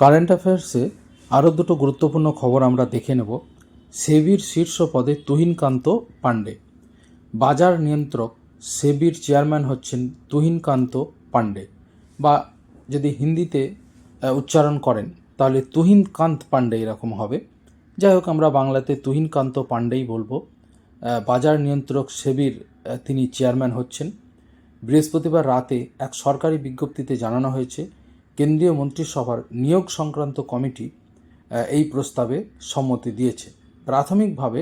Current অ্যাফেয়ার্সে আরও দুটো গুরুত্বপূর্ণ খবর আমরা দেখে নেব। সেবির শীর্ষ পদে তুহিনকান্ত পাণ্ডে। বাজার নিয়ন্ত্রক সেবির চেয়ারম্যান হচ্ছেন তুহিনকান্ত পাণ্ডে। বা যদি হিন্দিতে উচ্চারণ করেন, তাহলে তুহিনকান্ত পাণ্ডে এরকম হবে। যাই হোক, আমরা বাংলাতে তুহিনকান্ত পাণ্ডেই বলব। বাজার নিয়ন্ত্রক সেবির তিনি চেয়ারম্যান হচ্ছেন। বৃহস্পতিবার রাতে এক সরকারি বিজ্ঞপ্তিতে জানানো হয়েছে কেন্দ্রীয় মন্ত্রিসভার নিয়োগ সংক্রান্ত কমিটি এই প্রস্তাবে সম্মতি দিয়েছে। প্রাথমিকভাবে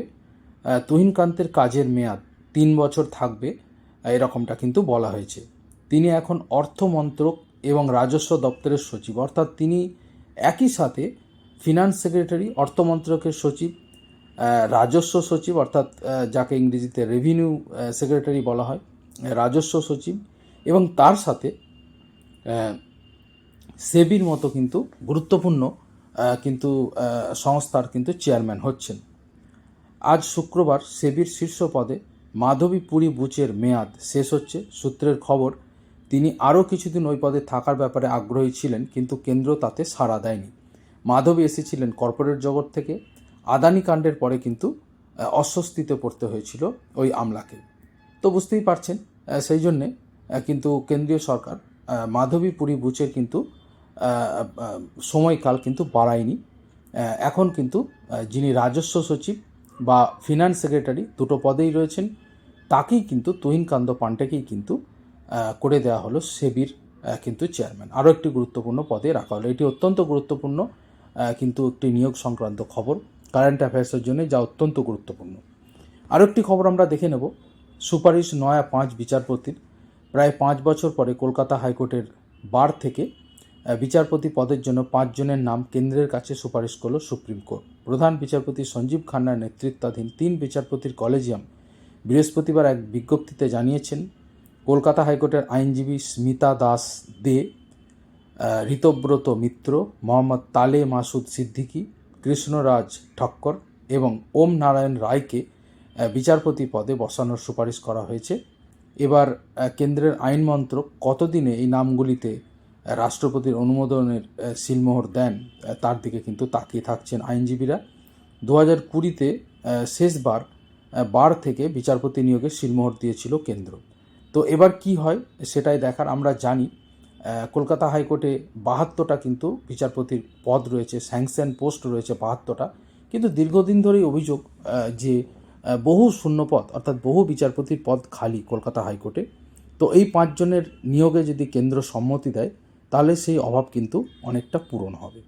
তুহিনকান্তের কাজের মেয়াদ তিন বছর থাকবে এরকমটা কিন্তু বলা হয়েছে। তিনি এখন অর্থমন্ত্রক এবং রাজস্ব দপ্তরের সচিব। অর্থাৎ তিনি একই সাথে ফিনান্স সেক্রেটারি অর্থমন্ত্রকের সচিব রাজস্ব সচিব, অর্থাৎ যাকে ইংরেজিতে রেভিনিউ সেক্রেটারি বলা হয়, রাজস্ব সচিব এবং তার সাথে সেবির মতো কিন্তু গুরুত্বপূর্ণ কিন্তু সংস্থার কিন্তু চেয়ারম্যান হচ্ছেন। আজ শুক্রবার সেবির শীর্ষ পদে মাধবী পুরী বুচের মেয়াদ শেষ হচ্ছে। সূত্রের খবর, তিনি আরও কিছুদিন ওই পদে থাকার ব্যাপারে আগ্রহী ছিলেন, কিন্তু কেন্দ্র তাতে সাড়া দেয়নি। মাধবী এসেছিলেন কর্পোরেট জগৎ থেকে। আদানি কাণ্ডের পরে কিন্তু অস্বস্তিতে পড়তে হয়েছিল ওই আমলাকে। তো বুঝতেই পারছেন সেই জন্যে কিন্তু কেন্দ্রীয় সরকার মাধবী পুরী বুচের কিন্তু সময়কাল কিন্তু বাড়ায়নি। এখন কিন্তু যিনি রাজস্ব সচিব বা ফিনান্স সেক্রেটারি দুটো পদেই রয়েছেন, তাকেই কিন্তু তুহিনকান্ত পান্ডেকেই কিন্তু করে দেওয়া হলো সেবির কিন্তু চেয়ারম্যান আরও একটি গুরুত্বপূর্ণ পদে রাখা হলো। এটি অত্যন্ত গুরুত্বপূর্ণ কিন্তু একটি নিয়োগ সংক্রান্ত খবর। কারেন্ট অ্যাফেয়ার্সের জন্য যা অত্যন্ত গুরুত্বপূর্ণ। আরও একটি খবর আমরা দেখে নেব। সুপারিশ নয়া পাঁচ বিচারপতির। প্রায় পাঁচ বছর পরে কলকাতা হাইকোর্টের বার থেকে বিচারপতি পদের জন্য পাঁচজনের নাম কেন্দ্রের কাছে সুপারিশ করল সুপ্রিম কোর্ট। প্রধান বিচারপতি সঞ্জীব খান্নার নেতৃত্বাধীন তিন বিচারপতির কলেজিয়াম বৃহস্পতিবার এক বিজ্ঞপ্তিতে জানিয়েছেন, কলকাতা হাইকোর্টের আইনজীবী স্মিতা দাস দে ঋতব্রত মিত্র, মোহাম্মদ তালে মাসুদ সিদ্দিকী, কৃষ্ণরাজ ঠক্কর এবং ওম নারায়ণ রায়কে বিচারপতি পদে বসানোর সুপারিশ করা হয়েছে। এবার কেন্দ্রের আইন মন্ত্রক কতদিনে এই নামগুলিতে রাষ্ট্রপতির অনুমোদনের সিলমোহর দেন তার দিকে কিন্তু তাকিয়ে থাকছেন আইনজীবীরা। দু হাজার কুড়িতে শেষবার বার থেকে বিচারপতি নিয়োগের সিলমোহর দিয়েছিল কেন্দ্র। তো এবার কি হয় সেটাই দেখার আমরা জানি। কলকাতা হাইকোর্টে বাহাত্তরটা কিন্তু বিচারপতির পদ রয়েছে, স্যাংশন পোস্ট রয়েছে বাহাত্তরটা। কিন্তু দীর্ঘদিন ধরেই অভিযোগ যে বহু শূন্যপদ, অর্থাৎ বহু বিচারপতির পদ খালি কলকাতা হাইকোর্টে। তো এই পাঁচজনের নিয়োগে যদি কেন্দ্র সম্মতি দেয় তাহলে সেই অভাব কিন্তু অনেকটা পূরণ হবে।